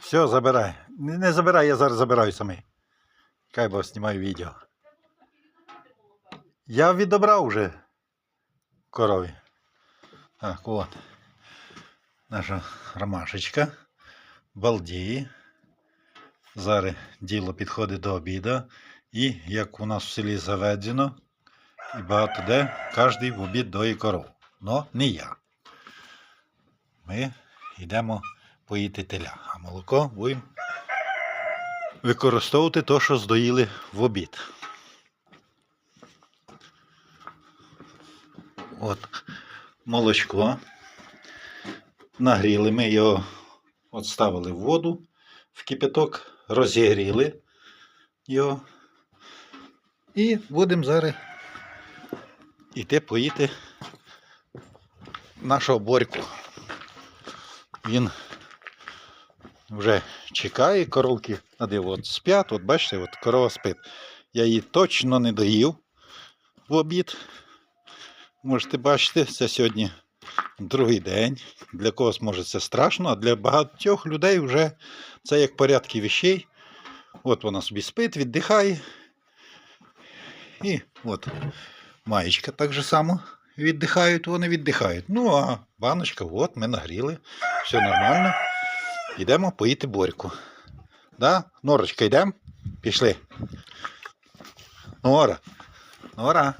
Все, забирай. Не, не забирай, я зараз забираю самий. Хай бо знімаю відео. Я відобрав уже корові. Так, от. Наша ромашечка. Балдіє. Зараз діло підходить до обіду. І як у нас в селі заведено, і багато де, кожен в обід доє коров. Но не я. Ми йдемо поїти теля, а молоко будемо використовувати те, що здоїли в обід. От молочко. Нагріли ми його, от в воду в кипяток, розігріли його. І будемо зараз йти поїти нашого борьку. Він вже чекає коровки. А де от спять, от бачите, от корова спить. Я її точно не доїв в обід. Можете бачити, це сьогодні другий день. Для когось може це страшно, а для багатьох людей вже це як порядки вещей. От вона собі спить, віддихає. І от маєчка так же само віддихають, вони віддихають. Ну, а баночка, от ми нагріли, все нормально. Йдемо поїти борьку. Да? Норочка, йдемо? Пішли. Нора. Нора.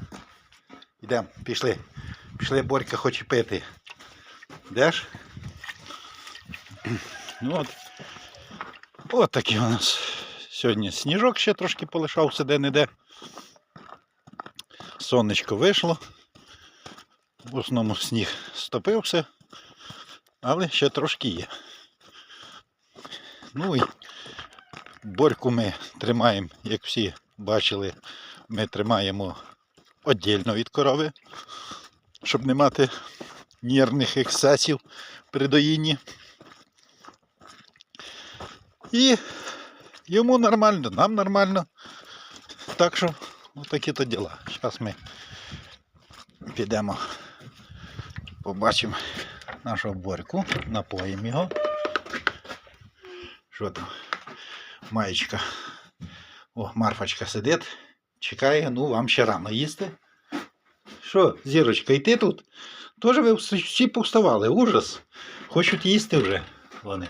Йдемо, пішли. Пішли, Борька хоче пити. Йдеш? Ну от. От такий у нас сьогодні сніжок ще трошки полишався де-не-де. Сонечко вийшло. В основному сніг стопився, але ще трошки є. Ну і борьку ми тримаємо, як всі бачили, ми тримаємо віддільно від корови, щоб не мати нервних ексцесів при доїнні. І йому нормально, нам нормально. Так що отакі то діла. Зараз ми підемо, побачимо нашого борьку, напоїмо його. Що там? Маєчка. О, Марфочка сидить, чекає, ну вам ще рано їсти. Що, зірочка, і ти тут? Тоже ви всі повставали, ужас. Хочуть їсти вже вони.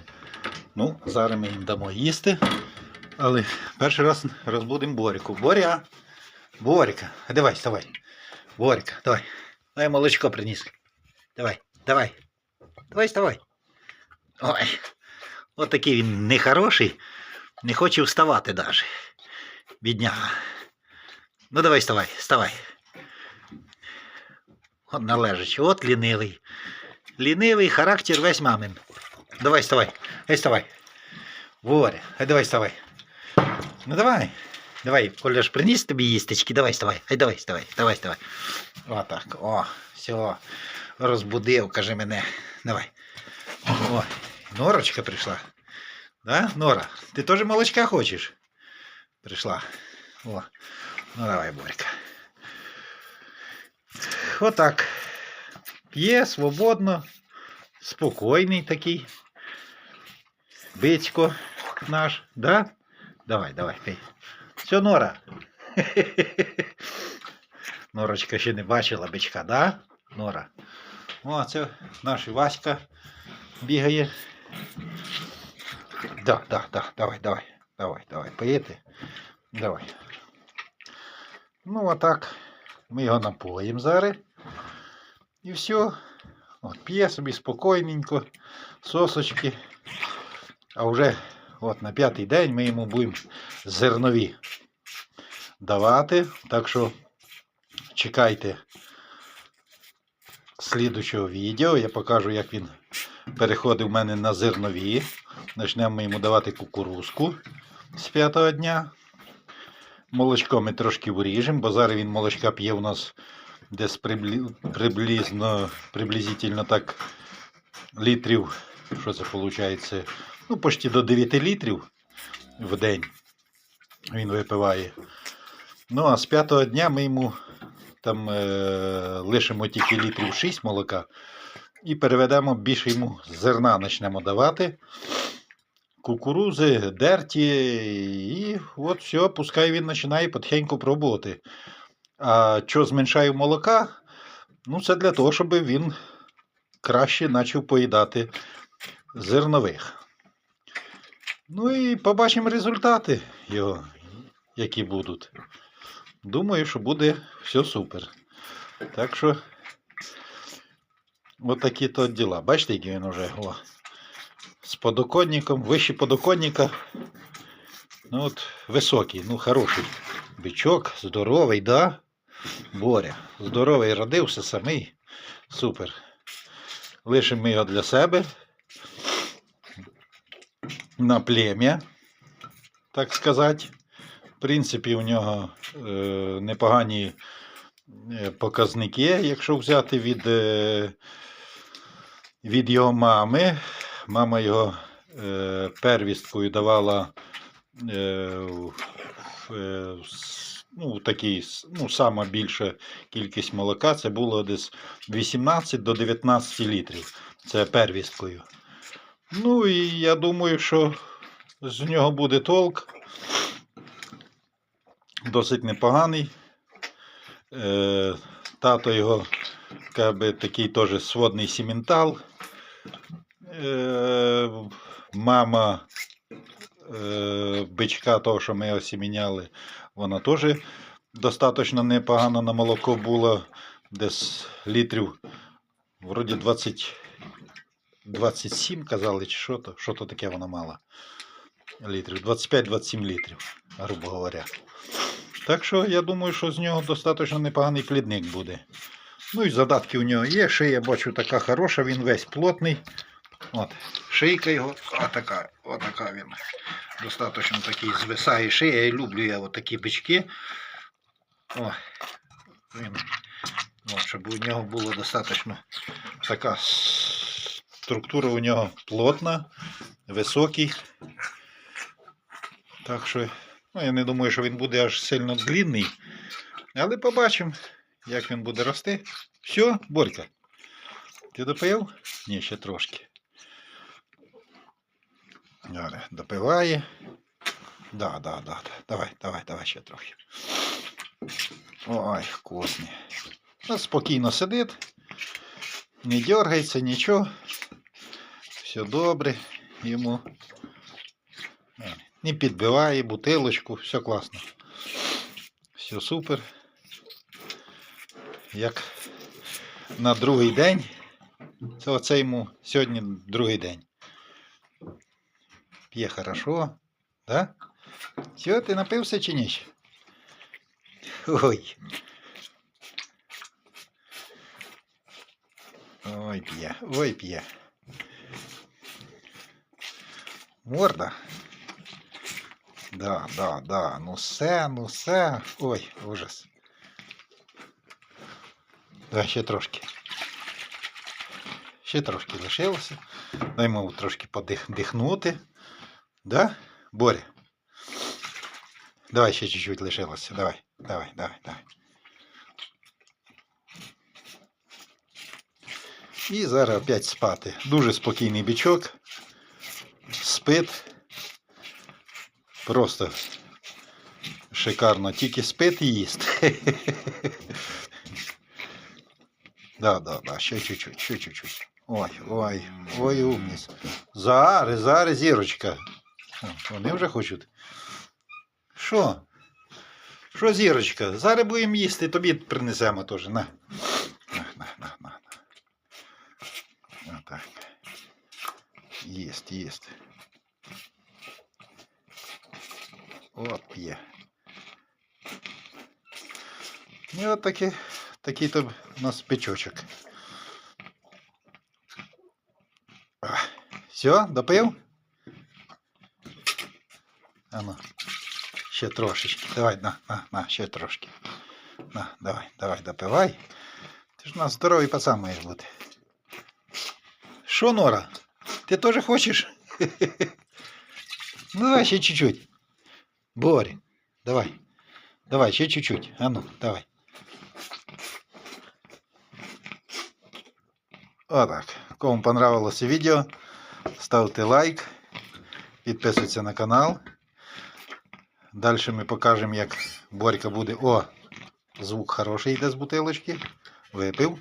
Ну, зараз ми їм дамо їсти. Але перший раз розбудемо Боріку. Боря! Борька, а давай, вставай. Борька, давай. Дай молочко приніс. Давай, давай. Давай, вставай. Ой. От такий він нехороший, не хоче вставати навіть. Бідняга. Ну давай вставай, вставай. От належить, от лінивий. Лінивий характер весь мамин. Давай вставай, ай вставай. Боря, ай давай вставай. Ну давай. Давай, Коля ж приніс тобі їстечки, давай вставай, ай давай, вставай, давай, вставай. О, так, о, все, розбудив, каже мене. Давай. О, Норочка прийшла. Да, Нора, ти теж молочка хочеш? Прийшла. О, ну давай, Борька. Отак. П'є свободно, спокійний такий. Бицько наш, да? Давай, давай, пий. Все, Нора. Норочка ще не бачила бичка, да? Нора. О, це наш Васька бігає. Да, да, да, давай, давай, давай, давай, поїти. Давай. Ну, отак. Ми його напоїмо зараз. І все. От, п'є собі спокійненько, сосочки. А вже от на п'ятий день ми йому будемо зернові давати. Так що чекайте слідучого відео. Я покажу, як він переходив в мене на зернові. Почнемо йому давати кукурузку з п'ятого дня. Молочко ми трошки виріжемо, бо зараз він молочка п'є у нас десь приблизно, приблизительно так літрів. Що це виходить? Ну, почти до 9 літрів в день він випиває. Ну, а з п'ятого дня ми йому там е, лишимо тільки літрів 6 молока і переведемо більше йому зерна почнемо давати. кукурузи, дерті, і от все, пускай він починає потихеньку пробувати. А що зменшаю молока? Ну, це для того, щоб він краще почав поїдати зернових. Ну і побачимо результати його, які будуть. Думаю, що буде все супер. Так що, от такі то діла. Бачите, який він вже о, з подоконником, вище подоконника. Ну от, високий, ну хороший бичок, здоровий, да? Боря. Здоровий родився самий. Супер. Лишимо ми його для себе. На плем'я, так сказати. В принципі, у нього е, непогані е, показники, якщо взяти від, е, від його мами. Мама його е, первісткою давала е, в, е, ну, такий, ну, сама більша кількість молока. Це було десь 18 до 19 літрів. Це первісткою. Ну і я думаю, що з нього буде толк. Досить непоганий. Е, тато його би, такий теж сводний сіментал. Е, мама е, бичка, того, що ми осіміняли, вона теж достатньо непогано на молоко була. Десь літрів, вроді 20, 27 казали, чи що то, що то таке вона мала. Літрів, 25-27 літрів, грубо говоря. Так що я думаю, що з нього достатньо непоганий плідник буде. Ну і задатки у нього є. Шия, бачу, така хороша, він весь плотний. От, шийка його, отака, отака він. Достатньо такий звисає шия. Я люблю я такі бички. О, він, от, щоб у нього було достатньо така структура у нього плотна, високий. Так що, ну, я не думаю, що він буде аж сильно длинний. Але побачимо, як він буде рости. Все, Борька. Ти допив? Ні, ще трошки. Допиває. Да, да, да, да. Давай, давай, давай ще трохи. Ой, вкусний. Ну, спокійно сидить. Не дергається, нічого. Все добре йому. Не підбиває бутилочку, все класно. Все супер. Як на другий день. Це оце йому сьогодні другий день. П'є хорошо. Да? Все, ти напився чи ні? Ой. Ой, п'є, ой, п'є. Морда. Да, да, да. Ну все, ну все. Ой, ужас. Да, ще трошки. Ще трошки лишилося. Дай йому трошки подихнути. Да? Боря? Давай ще чуть-чуть лишилося. Давай, давай, давай, давай. І зараз опять спати. Дуже спокійний бичок. Спить. Просто шикарно. Тільки спить і їсть. Да, да, да, ще чуть-чуть, ще чуть-чуть. Ой, ой, ой, умніс. Зараз, зараз, зірочка. Вони вже хочуть. Що? Що, зірочка? Зараз будемо їсти, тобі принесемо теж. На. На, на, на, на. на. Отак. Єсть, єсть. От п'є. І от такий, такий то у нас печочок. Все, допив? Ану. Ще трошечки. Давай, на, на, на, ще трошки. На, давай, давай, допивай. Ти ж у нас здоровий пацан маєш бути. Що, Нора? Ти теж хочеш? Ну, давай ще чуть-чуть. Боря, давай. Давай, ще чуть-чуть. А ну, давай. Отак. Кому понравилось відео, ставте лайк, підписуйтесь на канал. Далі ми покажемо, як Борька буде. О, звук хороший йде з бутилочки. Випив.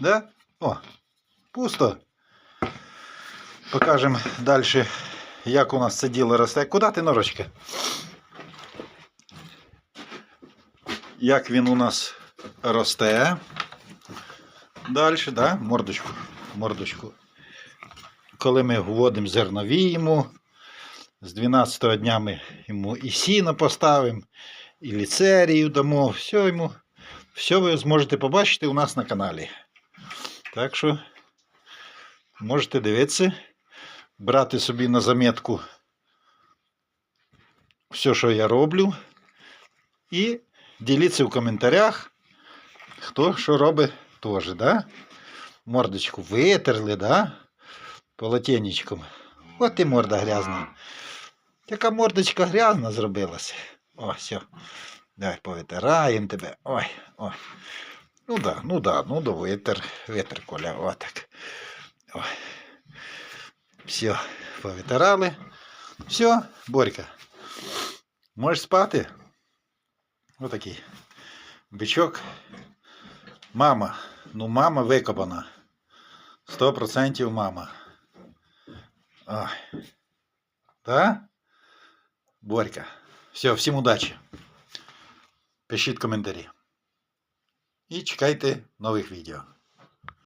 Да? О, пусто. Покажемо далі, як у нас це діло росте. Куди ти норочка? Як він у нас росте. Далі, да? мордочку. мордочку. Коли ми вводимо зернові йому, з 12 дня ми йому і сіно поставимо, і ліцерію дамо, все йому. Все ви зможете побачити у нас на каналі. Так що можете дивитися, брати собі на замітку все, що я роблю, і діліться в коментарях, хто що робить теж, да? Мордочку витерли, да? Полотенечком. От і морда грязна. Така мордочка грязна зробилася. О, все. Давай повитираємо тебе. Ой, ой. Ну да, ну да, ну да, витер, витер, Коля, отак. Ой. Все, повитирали. Все, Борька. Можеш спати? Отакий. Бичок. Мама. Ну, мама викопана. Сто процентів мама. Ой. Да? Борька. Все, всім удачі. Пишіть коментарі. І чекайте нових відео.